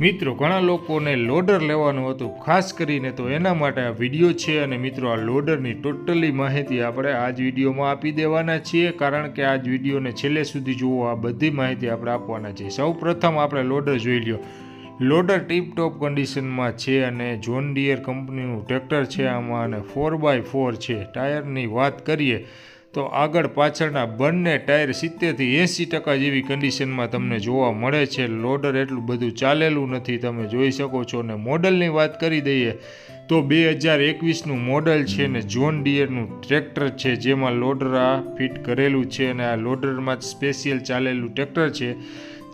મિત્રો, ઘણા લોકોને લોડર લેવાનું હતું. ખાસ કરીને તો એના માટે આ વીડિયો છે અને મિત્રો, આ લોડરની ટોટલી માહિતી આપણે આ જ વિડીયોમાં આપી દેવાના છીએ. કારણ કે આ જ વિડીયોને છેલ્લે સુધી જુઓ, આ બધી માહિતી આપણે આપવાના છીએ. સૌ આપણે લોડર જોઈ લ્યો. લોડર ટીપટોપ કન્ડિશનમાં છે અને જોન ડિયર કંપનીનું ટ્રેક્ટર છે આમાં અને ફોર બાય ફોર છે. ટાયરની વાત કરીએ તો આગળ પાછળના બંને ટાયર સિત્તેરથી એંસી ટકા જેવી કન્ડિશનમાં તમને જોવા મળે છે. લોડર એટલું બધું ચાલેલું નથી, તમે જોઈ શકો છો. અને મોડલની વાત કરી દઈએ તો બે હજાર એકવીસનું મોડલ છે ને જોન ડિયરનું ટ્રેક્ટર છે, જેમાં લોડર આ ફિટ કરેલું છે અને આ લોડરમાં જ સ્પેશિયલ ચાલેલું ટ્રેક્ટર છે.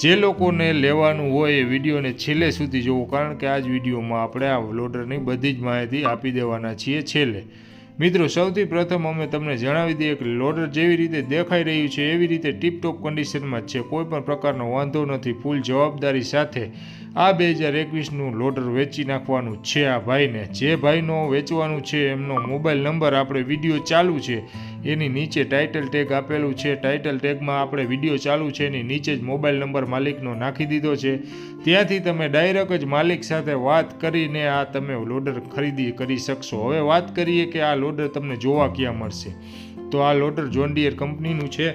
જે લોકોને લેવાનું હોય એ વિડીયોને છેલ્લે સુધી જોવો, કારણ કે આ જ વિડીયોમાં આપણે આ લોડરની બધી જ માહિતી આપી દેવાના છીએ છેલ્લે. મિત્રો, સૌથી પ્રથમ અમે તમને જણાવી દઈએ કે લોડર જેવી રીતે દેખાઈ રહ્યું છે, એવી રીતે ટીપટોપ કન્ડિશનમાં છે. કોઈ પણ પ્રકારનો વાંધો નથી ફૂલ જવાબદારી સાથે આ બે હજાર એકવીસનું લોડર વેચી નાખવાનું છે આ ભાઈને. જે ભાઈનો વેચવાનું છે, એમનો મોબાઈલ નંબર, આપણે વીડિયો ચાલુ છે એની નીચે ટાઇટલ ટેગ આપેલું છે. ટાઇટલ ટેગમાં આપણે વીડિયો ચાલુ છે. એની નીચે જ મોબાઈલ નંબર માલિકનો નાખી દીધો છે. ત્યાંથી તમે ડાયરેક્ટ જ માલિક સાથે વાત કરીને આ તમે લોડર ખરીદી કરી શકશો. હવે વાત કરીએ કે આ લોડર તમને જોવા ક્યાં મળશે? તો આ લોડર જોનડીયર કંપનીનું છે.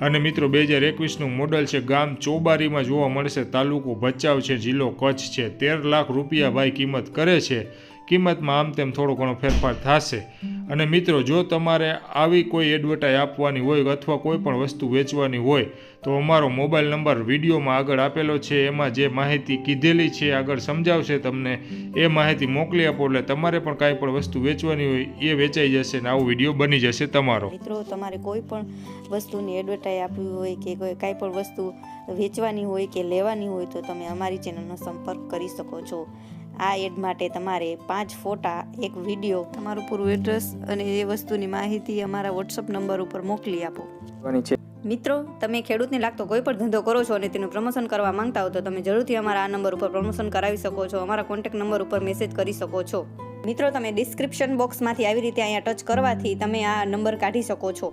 અને મિત્રો, બે હજાર એકવીસનું મોડલ છે. ગામ ચોબારીમાં જોવા મળશે. તાલુકો ભચાઉ છે. જિલ્લો કચ્છ છે. તેર લાખ રૂપિયા ભાઈ કિંમત કરે છે. કિંમતમાં આમ તેમ થોડો ઘણો ફેરફાર થશે. અને મિત્રો, જો તમારે આવી કોઈ એડવર્ટાઈઝ આપવાની હોય અથવા કોઈ પણ વસ્તુ વેચવાની હોય, તો અમારો મોબાઈલ નંબર વિડીયોમાં આગળ આપેલો છે. એમાં જે માહિતી કીધેલી છે, આગળ સમજાવશે તમને. એ માહિતી મોકલી આપો, એટલે તમારે પણ કાંઈ પણ વસ્તુ વેચવાની હોય, એ વેચાઈ જશે ને આવો વીડિયો બની જશે તમારો. મિત્રો, તમારે કોઈ પણ વસ્તુની એડવર્ટાઈઝ આપવી હોય કે કાંઈ પણ વસ્તુ વેચવાની હોય કે લેવાની હોય, તો તમે અમારી ચેનલનો સંપર્ક કરી શકો છો. આ એડ માટે તમારે પાંચ ફોટા એક વીડિયો તમારું પૂરું એડ્રેસ અને એ વસ્તુની માહિતી અમારા વોટ્સઅપ નંબર ઉપર મોકલી આપો. મિત્રો તમે ખેડૂતને લાગતો કોઈ પણ ધંધો કરો છો અને તેનું પ્રમોશન કરવા માંગતા હો તો તમે જરૂરથી અમારા આ નંબર ઉપર પ્રમોશન કરાવી શકો છો અમારા કોન્ટેક્ટ નંબર ઉપર મેસેજ કરી શકો છો. મિત્રો તમે ડિસ્ક્રિપ્શન બોક્સમાંથી આવી રીતે અહીંયા ટચ કરવાથી તમે આ નંબર કાઢી શકો છો.